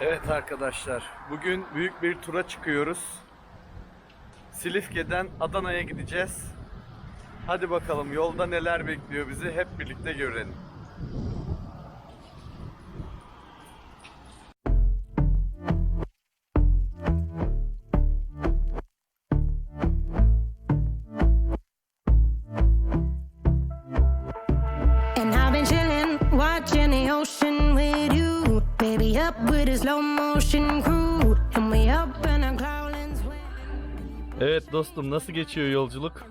Evet arkadaşlar, bugün büyük bir tura çıkıyoruz. Silifke'den Adana'ya gideceğiz. Hadi bakalım yolda neler bekliyor bizi hep birlikte görelim. And I've been Evet dostum nasıl geçiyor yolculuk?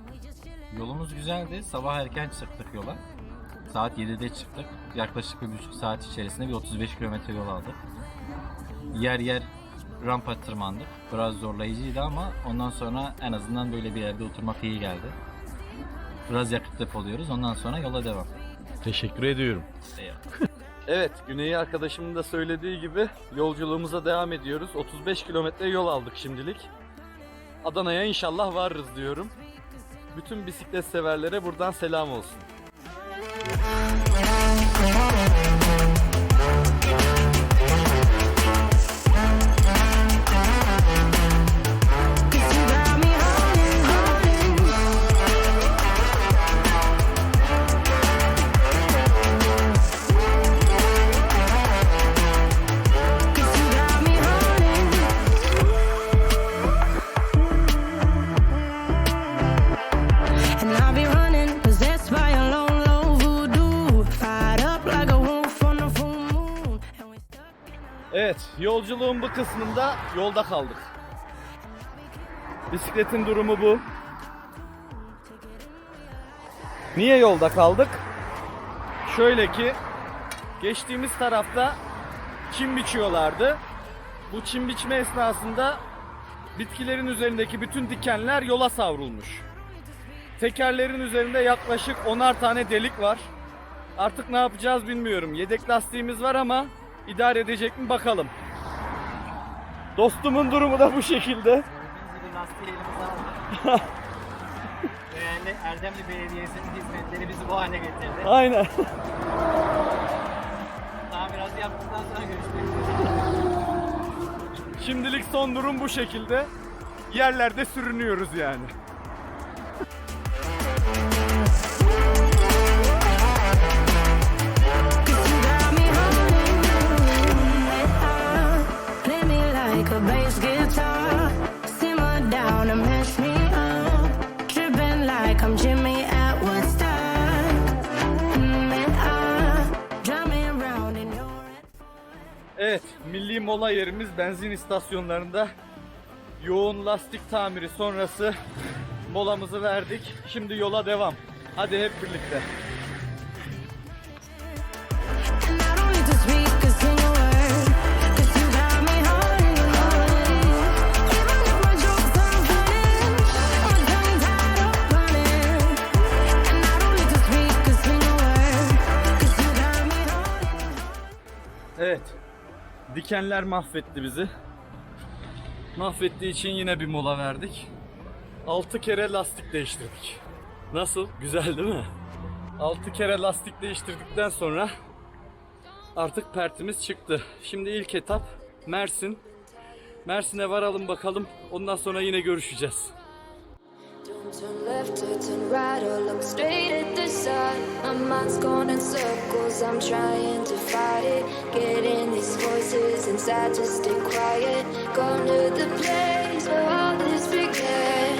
Yolumuz güzeldi. Sabah erken çıktık yola. Saat 7'de çıktık. Yaklaşık bir buçuk saat içerisinde bir 35 kilometre yol aldık. Yer yer rampa tırmandık. Biraz zorlayıcıydı ama ondan sonra en azından böyle bir yerde oturmak iyi geldi. Biraz yakıt depoluyoruz. Ondan sonra yola devam. Teşekkür ediyorum. Eyvallah. Evet, Güney arkadaşımın da söylediği gibi yolculuğumuza devam ediyoruz. 35 kilometre yol aldık şimdilik. Adana'ya inşallah varırız diyorum. Bütün bisiklet severlere buradan selam olsun. Evet, yolculuğun bu kısmında yolda kaldık. Bisikletin durumu bu. Niye yolda kaldık? Şöyle ki, geçtiğimiz tarafta çim biçiyorlardı. Bu çim biçme esnasında bitkilerin üzerindeki bütün dikenler yola savrulmuş. Tekerlerin üzerinde yaklaşık 10'ar tane delik var. Artık ne yapacağız bilmiyorum. Yedek lastiğimiz var ama idare edecek mi bakalım. Dostumun durumu da bu şekilde. Gördüğünüz gibi lastiği elimize aldık. Değerli Erdemli Belediyesi'nin hizmetleri bizi bu hale getirdi. Aynen. Tamiratı yaptıktan sonra görüşmek üzere. Şimdilik son durum bu şekilde. Yerlerde sürünüyoruz yani. Evet, milli mola yerimiz benzin istasyonlarında yoğun lastik tamiri sonrası molamızı verdik. Şimdi yola devam. Hadi hep birlikte. Evet. Dikenler mahvetti bizi. Mahvettiği için yine bir mola verdik. 6 kere lastik değiştirdik. Nasıl? Güzel değil mi? 6 kere lastik değiştirdikten sonra artık pertimiz çıktı. Şimdi ilk etap Mersin. Mersin'e varalım bakalım. Ondan sonra yine görüşeceğiz. Turn left or turn right or look straight at the sun. My mind's going in circles, I'm trying to fight it. Getting these voices inside to stay quiet. Gone to the place where all this began.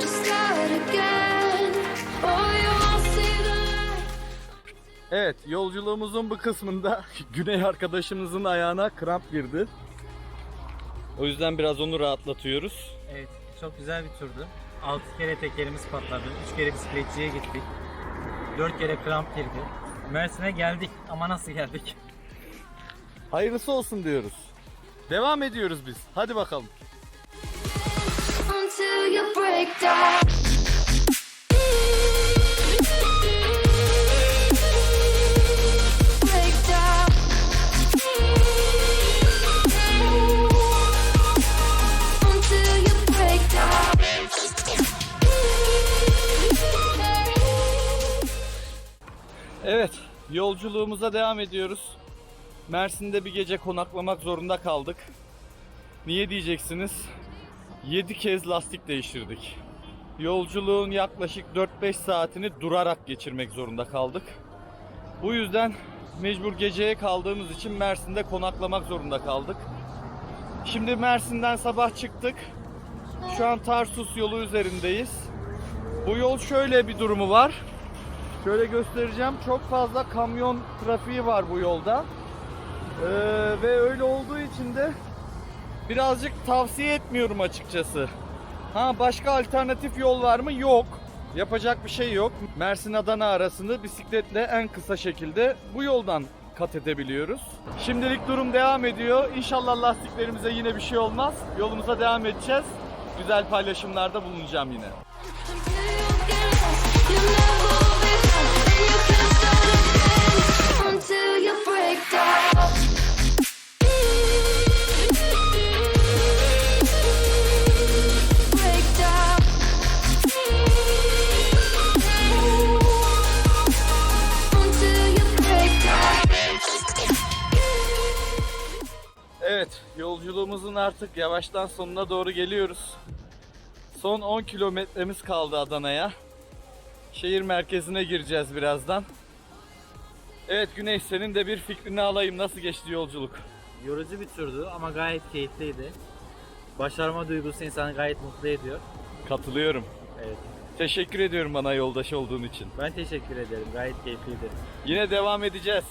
To start again. Oh, you won't see the light. Evet, yolculuğumuzun bu kısmında Güney arkadaşımızın ayağına kramp girdi. O yüzden biraz onu rahatlatıyoruz. Evet, çok güzel bir turdu. 6 kere tekerimiz patladı, 3 kere bisikletçiye gittik. 4 kere kramp girdi. Mersin'e geldik ama nasıl geldik? Hayırlısı olsun diyoruz. Devam ediyoruz biz. Hadi bakalım. Until you break down. Yolculuğumuza devam ediyoruz. Mersin'de bir gece konaklamak zorunda kaldık. Niye diyeceksiniz? 7 kez lastik değiştirdik. Yolculuğun yaklaşık 4-5 saatini durarak geçirmek zorunda kaldık. Bu yüzden mecbur geceye kaldığımız için Mersin'de konaklamak zorunda kaldık. Şimdi Mersin'den sabah çıktık. Şu an Tarsus yolu üzerindeyiz. Bu yol şöyle bir durumu var. Şöyle göstereceğim. Çok fazla kamyon trafiği var bu yolda. Ee, ve öyle olduğu için de birazcık tavsiye etmiyorum açıkçası. Ha başka alternatif yol var mı? Yok. Yapacak bir şey yok. Mersin Adana arasını bisikletle en kısa şekilde bu yoldan kat edebiliyoruz. Şimdilik durum devam ediyor. İnşallah lastiklerimize yine bir şey olmaz. Yolumuza devam edeceğiz. Güzel paylaşımlarda bulunacağım yine. Evet, yolculuğumuzun artık yavaştan sonuna doğru geliyoruz. Son 10 kilometremiz kaldı Adana'ya. Şehir merkezine gireceğiz birazdan. Evet Güneş senin de bir fikrini alayım. Nasıl geçti yolculuk? Yorucu bir turdu ama gayet keyifliydi. Başarma duygusu insanı gayet mutlu ediyor. Katılıyorum. Evet. Teşekkür ediyorum bana yoldaş olduğun için. Ben teşekkür ederim. Gayet keyifliydi. Yine devam edeceğiz.